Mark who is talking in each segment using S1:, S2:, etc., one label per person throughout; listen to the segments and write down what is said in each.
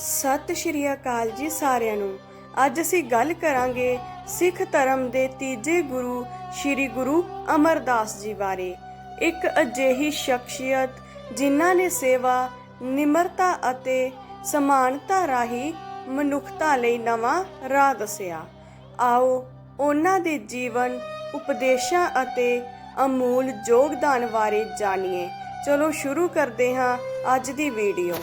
S1: ਸਤਿ ਸ਼੍ਰੀ ਅਕਾਲ ਜੀ ਸਾਰਿਆਂ ਨੂੰ। ਅੱਜ ਅਸੀਂ ਗੱਲ ਕਰਾਂਗੇ ਸਿੱਖ ਧਰਮ ਦੇ ਤੀਜੇ ਗੁਰੂ ਸ਼੍ਰੀ ਗੁਰੂ ਅਮਰਦਾਸ ਜੀ ਬਾਰੇ। ਇੱਕ ਅਜਿਹੀ ਸ਼ਖਸੀਅਤ ਜਿਨ੍ਹਾਂ ਨੇ ਸੇਵਾ, ਨਿਮਰਤਾ ਅਤੇ ਸਮਾਨਤਾ ਰਾਹੀਂ ਮਨੁੱਖਤਾ ਲਈ ਨਵਾਂ ਰਾਹ ਦੱਸਿਆ। ਆਓ ਉਹਨਾਂ ਦੇ ਜੀਵਨ, ਉਪਦੇਸ਼ਾਂ ਅਤੇ ਅਮੂਲ ਯੋਗਦਾਨ ਬਾਰੇ ਜਾਣੀਏ। ਚਲੋ ਸ਼ੁਰੂ ਕਰਦੇ ਹਾਂ ਅੱਜ ਦੀ ਵੀਡੀਓ।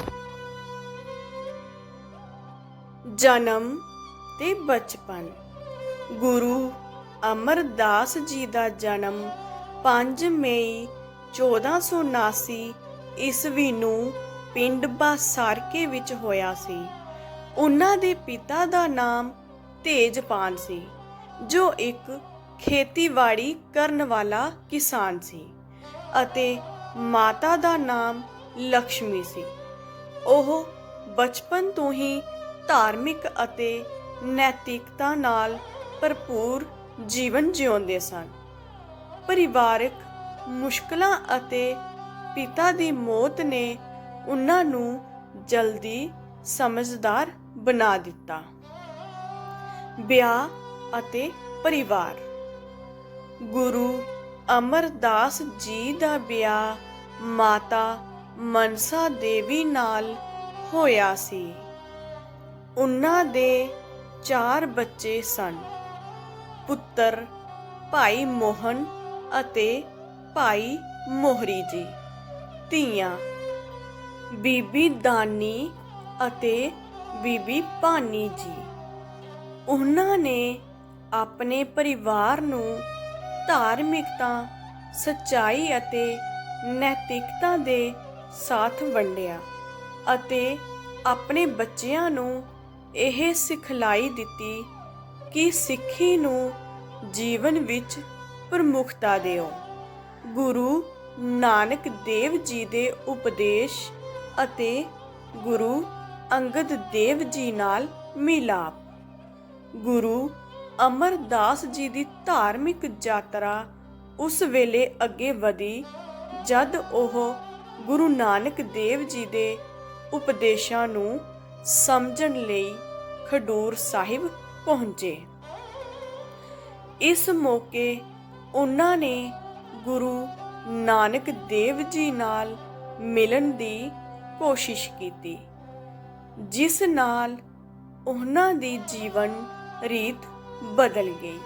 S1: ਜਨਮ ਤੇ ਬਚਪਨ। ਗੁਰੂ ਅਮਰਦਾਸ ਜੀ ਦਾ ਜਨਮ 5 ਮਈ 1479 ਈਸਵੀ ਨੂੰ ਪਿੰਡ ਬਾਸਾਰਕੇ ਵਿੱਚ ਹੋਇਆ ਸੀ। ਉਹਨਾਂ ਦੇ ਪਿਤਾ ਦਾ ਨਾਮ ਤੇਜਪਾਨ ਸੀ, ਜੋ ਇੱਕ ਖੇਤੀਬਾੜੀ ਕਰਨ ਵਾਲਾ ਕਿਸਾਨ ਸੀ ਅਤੇ ਮਾਤਾ ਦਾ ਨਾਮ ਲక్ష్ਮੀ ਸੀ। ਉਹ ਬਚਪਨ ਤੋਂ ਹੀ ਧਾਰਮਿਕ ਅਤੇ ਨੈਤਿਕਤਾ ਨਾਲ ਭਰਪੂਰ ਜੀਵਨ ਜਿਉਂਦੇ ਸਨ। ਪਰਿਵਾਰਕ ਮੁਸ਼ਕਲਾਂ ਅਤੇ ਪਿਤਾ ਦੀ ਮੌਤ ਨੇ ਉਹਨਾਂ ਨੂੰ ਜਲਦੀ ਸਮਝਦਾਰ ਬਣਾ ਦਿੱਤਾ। ਵਿਆਹ ਅਤੇ ਪਰਿਵਾਰ। ਗੁਰੂ ਅਮਰਦਾਸ ਜੀ ਦਾ ਵਿਆਹ ਮਾਤਾ ਮਨਸਾ ਦੇਵੀ ਨਾਲ ਹੋਇਆ ਸੀ। ਉਹਨਾਂ ਦੇ ਚਾਰ ਬੱਚੇ ਸਨ, ਪੁੱਤਰ ਭਾਈ ਮੋਹਨ ਅਤੇ ਭਾਈ ਮੋਹਰੀ ਜੀ। ਧੀਆਂ ਬੀਬੀ ਦਾਨੀ ਅਤੇ ਬੀਬੀ ਭਾਨੀ ਜੀ। ਉਹਨਾਂ ਨੇ ਆਪਣੇ ਪਰਿਵਾਰ ਨੂੰ ਧਾਰਮਿਕਤਾ, ਸੱਚਾਈ ਅਤੇ ਨੈਤਿਕਤਾ ਦੇ ਸਾਥ ਵੰਡਿਆ ਅਤੇ ਆਪਣੇ ਬੱਚਿਆਂ ਨੂੰ ਇਹ ਸਿਖਲਾਈ ਦਿੱਤੀ ਕਿ ਸਿੱਖੀ ਨੂੰ ਜੀਵਨ ਵਿੱਚ ਪ੍ਰਮੁਖਤਾ ਦਿਓ। ਗੁਰੂ ਨਾਨਕ ਦੇਵ ਜੀ ਦੇ ਉਪਦੇਸ਼ ਅਤੇ ਗੁਰੂ ਅੰਗਦ ਦੇਵ ਜੀ ਨਾਲ ਮਿਲਾਪ। ਗੁਰੂ ਅਮਰਦਾਸ ਜੀ ਦੀ ਧਾਰਮਿਕ ਯਾਤਰਾ ਉਸ ਵੇਲੇ ਅੱਗੇ ਵਧੀ ਜਦ ਉਹ ਗੁਰੂ ਨਾਨਕ ਦੇਵ ਜੀ ਦੇ ਉਪਦੇਸ਼ਾਂ ਨੂੰ ਸਮਝਣ ਲਈ ਖਡੂਰ ਸਾਹਿਬ ਪਹੁੰਚੇ। ਇਸ ਮੌਕੇ ਉਹਨਾਂ ਨੇ ਗੁਰੂ ਨਾਨਕ ਦੇਵ ਜੀ ਨਾਲ ਮਿਲਣ ਦੀ ਕੋਸ਼ਿਸ਼ ਕੀਤੀ, ਜਿਸ ਨਾਲ ਉਹਨਾਂ ਦੀ ਜੀਵਨ ਰੀਤ ਬਦਲ ਗਈ।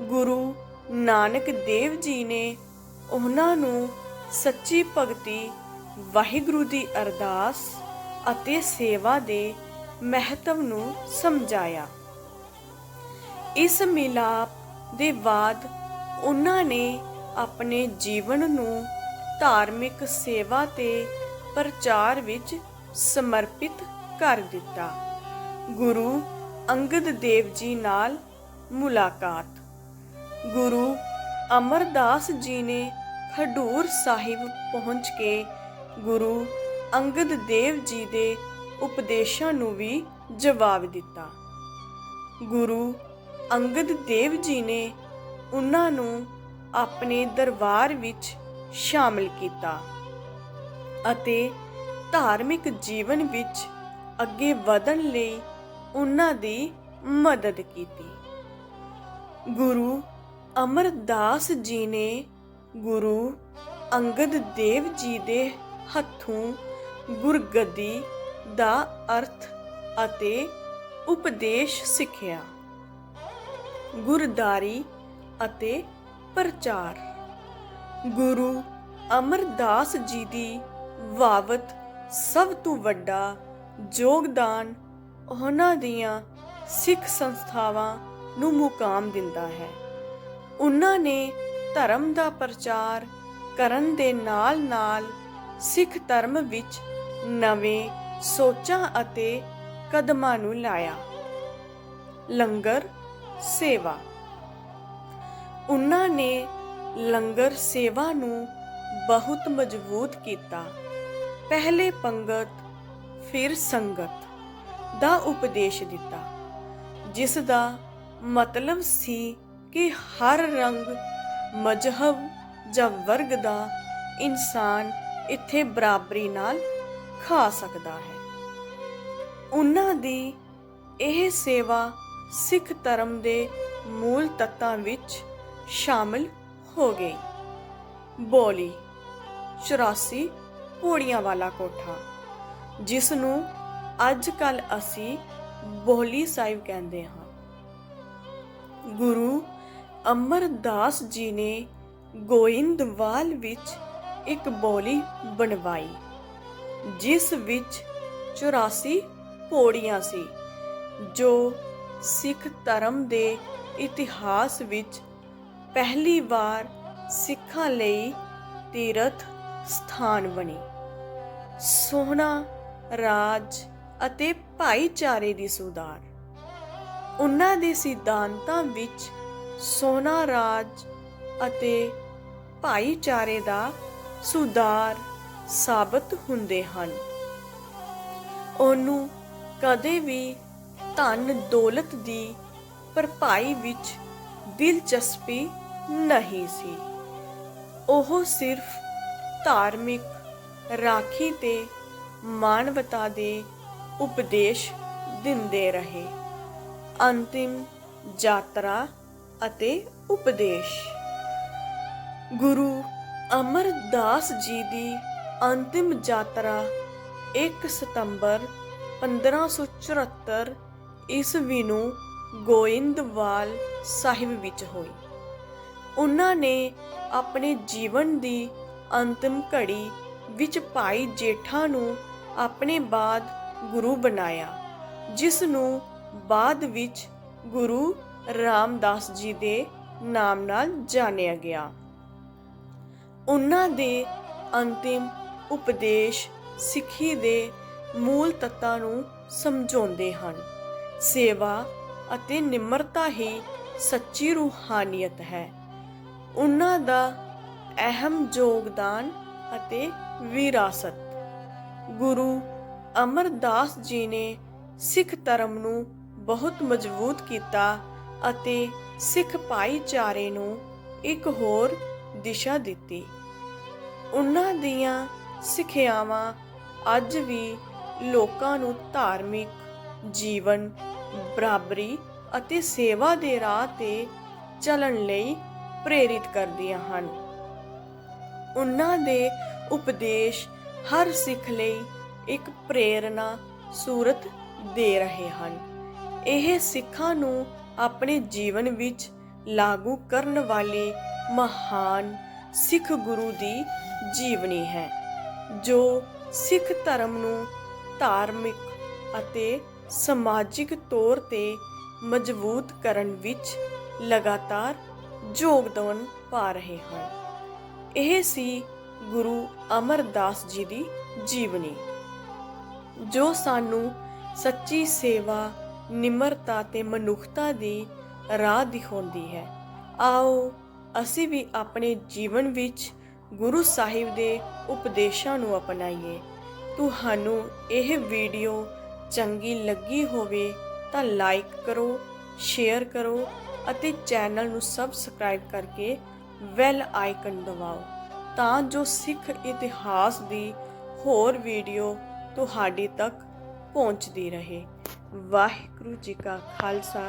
S1: ਗੁਰੂ ਨਾਨਕ ਦੇਵ ਜੀ ਨੇ ਉਹਨਾਂ ਨੂੰ ਸੱਚੀ ਭਗਤੀ ਵਾਹਿਗੁਰੂ ਦੀ ਅਰਦਾਸ ਅਤੇ ਸੇਵਾ ਦੇ ਮਹੱਤਵ ਨੂੰ ਸਮਝਾਇਆ। ਇਸ ਮਿਲਾਪ ਦੇ ਬਾਅਦ ਉਹਨਾਂ ਨੇ ਆਪਣੇ ਜੀਵਨ ਨੂੰ ਧਾਰਮਿਕ ਸੇਵਾ ਤੇ ਪ੍ਰਚਾਰ ਵਿੱਚ ਸਮਰਪਿਤ ਕਰ ਦਿੱਤਾ। ਗੁਰੂ ਅੰਗਦ ਦੇਵ ਜੀ ਨਾਲ ਮੁਲਾਕਾਤ। ਗੁਰੂ ਅਮਰਦਾਸ ਜੀ ਨੇ ਖਡੂਰ ਸਾਹਿਬ ਪਹੁੰਚ ਕੇ ਗੁਰੂ ਅੰਗਦ ਦੇਵ ਜੀ ਦੇ ਉਪਦੇਸ਼ਾਂ ਨੂੰ ਵੀ ਜਵਾਬ ਦਿੱਤਾ। ਗੁਰੂ ਅੰਗਦ ਦੇਵ ਜੀ ਨੇ ਉਹਨਾਂ ਨੂੰ ਆਪਣੇ ਦਰਬਾਰ ਵਿੱਚ ਸ਼ਾਮਲ ਕੀਤਾ ਅਤੇ ਧਾਰਮਿਕ ਜੀਵਨ ਵਿੱਚ ਅੱਗੇ ਵਧਣ ਲਈ ਉਹਨਾਂ ਦੀ ਮਦਦ ਕੀਤੀ। ਗੁਰੂ ਅਮਰਦਾਸ ਜੀ ਨੇ ਗੁਰੂ ਅੰਗਦ ਦੇਵ ਜੀ ਦੇ ਹੱਥੋਂ ਗੁਰਗੱਦੀ ਦਾ ਅਰਥ ਅਤੇ ਉਪਦੇਸ਼ ਸਿੱਖਿਆ। ਗੁਰਦਾਰੀ ਅਤੇ ਪ੍ਰਚਾਰ। ਗੁਰੂ ਅਮਰਦਾਸ ਜੀ ਦੀ ਵਾਵਤ ਸਭ ਤੋਂ ਵੱਡਾ ਯੋਗਦਾਨ ਉਹਨਾਂ ਦੀਆਂ ਸਿੱਖ ਸੰਸਥਾਵਾਂ ਨੂੰ ਮੁਕਾਮ ਦਿੰਦਾ ਹੈ। ਉਹਨਾਂ ਨੇ ਧਰਮ ਦਾ ਪ੍ਰਚਾਰ ਕਰਨ ਦੇ ਨਾਲ-ਨਾਲ ਸਿੱਖ ਧਰਮ ਵਿੱਚ ਨਵੇਂ ਸੋਚਾਂ ਅਤੇ ਕਦਮਾਂ ਨੂੰ ਲਾਇਆ। ਲੰਗਰ ਸੇਵਾ। ਉਹਨਾਂ ਨੇ ਲੰਗਰ ਸੇਵਾ ਨੂੰ ਬਹੁਤ ਮਜ਼ਬੂਤ ਕੀਤਾ। ਪਹਿਲੇ ਪੰਗਤ, ਫਿਰ ਸੰਗਤ ਦਾ ਉਪਦੇਸ਼ ਦਿੱਤਾ, ਜਿਸ ਦਾ ਮਤਲਬ ਸੀ ਕਿ ਹਰ ਰੰਗ, ਮਜਹਬ ਜਾਂ ਵਰਗ ਦਾ ਇਨਸਾਨ ਇੱਥੇ ਬਰਾਬਰੀ ਨਾਲ ਖਾ ਸਕਦਾ ਹੈ। ਉਹਨਾਂ ਦੀ ਇਹ ਸੇਵਾ ਸਿੱਖ ਧਰਮ ਦੇ ਮੂਲ ਤੱਤਾਂ ਵਿੱਚ ਸ਼ਾਮਲ ਹੋ ਗਈ। ਬੋਲੀ 84 ਪੌੜੀਆਂ ਵਾਲਾ ਕੋਠਾ ਜਿਸ ਨੂੰ ਅੱਜ ਕੱਲ ਅਸੀਂ ਬੋਲੀ ਸਾਹਿਬ ਕਹਿੰਦੇ ਹਾਂ। ਗੁਰੂ ਅਮਰਦਾਸ ਜੀ ਨੇ ਗੋਇੰਦਵਾਲ ਵਿੱਚ ਇੱਕ ਬੋਲੀ ਬਣਵਾਈ। ਜਿਸ ਵਿੱਚ 84 ਪੌੜੀਆਂ ਸੀ, ਜੋ ਸਿੱਖ ਧਰਮ ਦੇ ਇਤਿਹਾਸ ਵਿੱਚ ਪਹਿਲੀ ਵਾਰ ਸਿੱਖਾਂ ਲਈ ਤੀਰਥ ਸਥਾਨ ਬਣੀ। ਸੋਹਣਾ ਰਾਜ ਅਤੇ ਭਾਈਚਾਰੇ ਦੀ ਸੁਧਾਰ। ਉਹਨਾਂ ਦੇ ਸਿਧਾਂਤਾਂ ਵਿੱਚ ਸੋਹਣਾ ਰਾਜ ਅਤੇ ਭਾਈਚਾਰੇ ਦਾ ਸੁਧਾਰ ਸਾਬਤ ਹੁੰਦੇ ਹਨ। ਉਹਨੂੰ ਕਦੇ ਵੀ ਧਨ ਦੌਲਤ ਦੀ ਭਰਪਾਈ ਵਿੱਚ ਦਿਲਚਸਪੀ ਨਹੀਂ ਸੀ। ਉਹ ਸਿਰਫ ਧਾਰਮਿਕ ਰਾਖੀ ਤੇ ਮਾਨਵਤਾ ਦੇ ਉਪਦੇਸ਼ ਦਿੰਦੇ ਰਹੇ। ਅੰਤਿਮ ਯਾਤਰਾ ਅਤੇ ਉਪਦੇਸ਼। ਗੁਰੂ ਅਮਰਦਾਸ ਜੀ ਦੀ ਅੰਤਿਮ ਯਾਤਰਾ 1 ਸਤੰਬਰ 1574 ਈਸਵੀ ਨੂੰ ਗੋਇੰਦਵਾਲ ਸਾਹਿਬ ਵਿੱਚ ਹੋਈ। ਉਹਨਾਂ ਨੇ ਆਪਣੇ ਜੀਵਨ ਦੀ ਅੰਤਿਮ ਘੜੀ ਵਿੱਚ ਭਾਈ ਜੇਠਾ ਨੂੰ ਆਪਣੇ ਬਾਅਦ ਗੁਰੂ ਬਣਾਇਆ, ਜਿਸ ਨੂੰ ਬਾਅਦ ਵਿੱਚ ਗੁਰੂ ਰਾਮਦਾਸ ਜੀ ਦੇ ਨਾਮ ਨਾਲ ਜਾਣਿਆ ਗਿਆ। ਉਹਨਾਂ ਦੇ ਅੰਤਿਮ ਉਪਦੇਸ਼ ਸਿੱਖੀ ਦੇ ਮੂਲ ਤੱਤਾਂ ਨੂੰ ਸਮਝਾਉਂਦੇ ਹਨ। ਸੇਵਾ ਅਤੇ ਨਿਮਰਤਾ ਹੀ ਸੱਚੀ ਰੂਹਾਨੀਅਤ ਹੈ। ਉਹਨਾਂ ਦਾ ਅਹਿਮ ਯੋਗਦਾਨ ਅਤੇ ਵਿਰਾਸਤ। ਗੁਰੂ ਅਮਰਦਾਸ ਜੀ ਨੇ ਸਿੱਖ ਧਰਮ ਨੂੰ ਬਹੁਤ ਮਜ਼ਬੂਤ ਕੀਤਾ ਅਤੇ ਸਿੱਖ ਭਾਈਚਾਰੇ ਨੂੰ ਇੱਕ ਹੋਰ ਦਿਸ਼ਾ ਦਿੱਤੀ। ਉਹਨਾਂ ਦੀਆਂ ਸਿੱਖਿਆਵਾਂ ਅੱਜ ਵੀ ਲੋਕਾਂ ਨੂੰ ਧਾਰਮਿਕ ਜੀਵਨ, ਬਰਾਬਰੀ ਅਤੇ ਸੇਵਾ ਦੇ ਰਾਹ ਤੇ ਚੱਲਣ ਲਈ ਪ੍ਰੇਰਿਤ ਕਰਦੀਆਂ ਹਨ। ਉਹਨਾਂ ਦੇ ਉਪਦੇਸ਼ ਹਰ ਸਿੱਖ ਲਈ ਇੱਕ ਪ੍ਰੇਰਣਾ, ਸੂਰਤ ਦੇ ਰਹੇ ਹਨ। ਇਹ ਸਿੱਖਾਂ ਨੂੰ ਆਪਣੇ ਜੀਵਨ ਵਿੱਚ ਲਾਗੂ ਕਰਨ ਵਾਲੇ ਮਹਾਨ ਸਿੱਖ ਗੁਰੂ ਦੀ ਜੀਵਨੀ ਹੈ। ਜੋ ਸਿੱਖ ਧਰਮ ਨੂੰ ਧਾਰਮਿਕ ਅਤੇ ਸਮਾਜਿਕ ਤੌਰ ਤੇ ਮਜ਼ਬੂਤ ਕਰਨ ਵਿੱਚ ਲਗਾਤਾਰ ਯੋਗਦਾਨ ਪਾ ਰਹੇ ਹਨ। ਇਹ ਸੀ ਗੁਰੂ ਅਮਰਦਾਸ ਜੀ ਦੀ ਜੀਵਨੀ, ਜੋ ਸਾਨੂੰ ਸੱਚੀ ਸੇਵਾ, ਨਿਮਰਤਾ ਤੇ ਮਨੁੱਖਤਾ ਦੀ ਰਾਹ ਦਿਖਾਉਂਦੀ ਹੈ। ਆਓ ਅਸੀਂ ਵੀ ਆਪਣੇ ਜੀਵਨ ਵਿੱਚ ਗੁਰੂ ਸਾਹਿਬ ਦੇ ਉਪਦੇਸ਼ਾਂ ਨੂੰ ਅਪਣਾਈਏ। ਤੁਹਾਨੂੰ ਇਹ ਵੀਡੀਓ ਚੰਗੀ ਲੱਗੀ ਹੋਵੇ ਤਾਂ ਲਾਈਕ ਕਰੋ, ਸ਼ੇਅਰ ਕਰੋ ਅਤੇ ਚੈਨਲ ਨੂੰ ਸਬਸਕ੍ਰਾਈਬ ਕਰਕੇ ਬੈਲ ਆਈਕਨ ਦਬਾਓ ਤਾਂ ਜੋ ਸਿੱਖ ਇਤਿਹਾਸ ਦੀ ਹੋਰ ਵੀਡੀਓ ਤੁਹਾਡੇ ਤੱਕ ਪਹੁੰਚਦੀ ਰਹੇ। ਵਾਹਿਗੁਰੂ ਜੀ ਕਾ ਖਾਲਸਾ